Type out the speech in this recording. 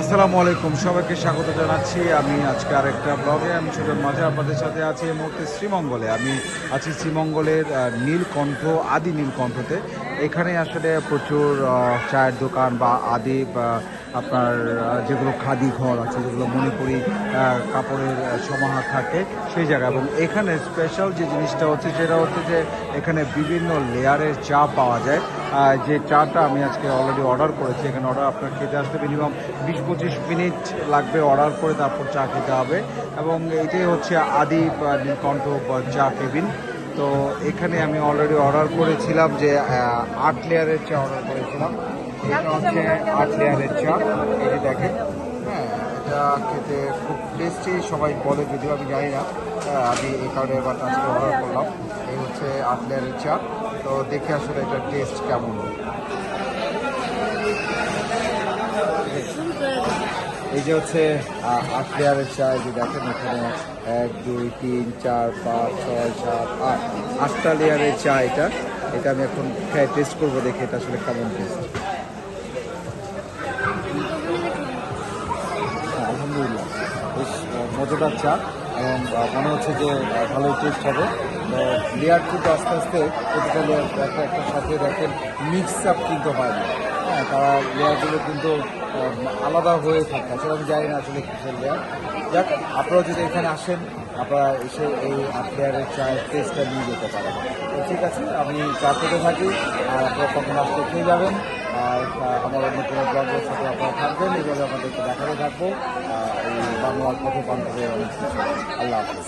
আসসালামু আলাইকুম, সবাইকে স্বাগত জানাচ্ছি। আমি আজকে আর একটা ব্লগে আমি সুজন মাঝে আপনাদের সাথে আছি এই মুহূর্তে শ্রীমঙ্গলে। আমি আছি শ্রীমঙ্গলের নীলকণ্ঠ, আদি নীলকণ্ঠতে। এখানে আসলে প্রচুর চায়ের দোকান বা আদি আপনার যেগুলো খাদি ঘর আছে, যেগুলো মণিপুরি কাপড়ের সমাহার থাকে, সেই জায়গা এবং এখানে স্পেশাল যে জিনিসটা হচ্ছে, সেটা হচ্ছে যে এখানে বিভিন্ন লেয়ারের চা পাওয়া যায়। যে চাটা আমি আজকে অলরেডি অর্ডার করেছি, এখানে অর্ডার আপনার খেতে আসতে মিনিমাম বিশ পঁচিশ মিনিট লাগবে অর্ডার করে তারপর চা খেতে হবে। এবং এটাই হচ্ছে আদি নীলকণ্ঠ চা কেবিন তো এখানে আমি অলরেডি অর্ডার করেছিলাম যে আট লেয়ারের চা অর্ডার করেছিলাম। এটা হচ্ছে আট লেয়ারের চা। এটি দেখেন হ্যাঁ এটা খেতে খুব টেস্টি সবাই বলে যদিও আমি জানি না। আমি এই কারণে এবার আজকে অর্ডার করলাম। এই হচ্ছে আট লেয়ারের চা। তো দেখে আসলে এটার টেস্ট কেমন। এই যে হচ্ছে আট লেয়ারের চা যে দেখেন এখানে এক দুই তিন চার পাঁচ ছয় সাত আট আটটা লেয়ারের চা এটা। এটা আমি এখন খেয়ে টেস্ট করব দেখে এটা আসলে কেমন টেস্ট হ্যাঁ, আলহামদুলিল্লাহ। বেশ মজাদার চা। এবং মনে হচ্ছে যে ভালোই টেস্ট হবে। লেয়ার কিন্তু আস্তে আস্তে প্রতিটা লেয়ার একটা একটা সাথে দেখেন মিক্স আপ কিন্তু হয় না। হ্যাঁ তারা লেয়ারগুলো কিন্তু আলাদা হয়ে থাকে। আসলে আমি জানি না আসলে কিসের লেয়ার। যাক, আপনারা যদি এখানে আসেন, আপনারা এসে এই আট লেয়ারের চায়ের টেস্টটা নিয়ে যেতে পারেন। তো ঠিক আছে, আমি চা থাকি, আর আপনারা কখন আসতে খেয়ে যাবেন, আর আমার অন্য কোনো ব্লগের সাথে আপনারা থাকবেন এইভাবে আপনাদেরকে দেখাতে থাকব এই বাংলার পথে বান্ধবের অনেক আল্লাহ হাফিজ।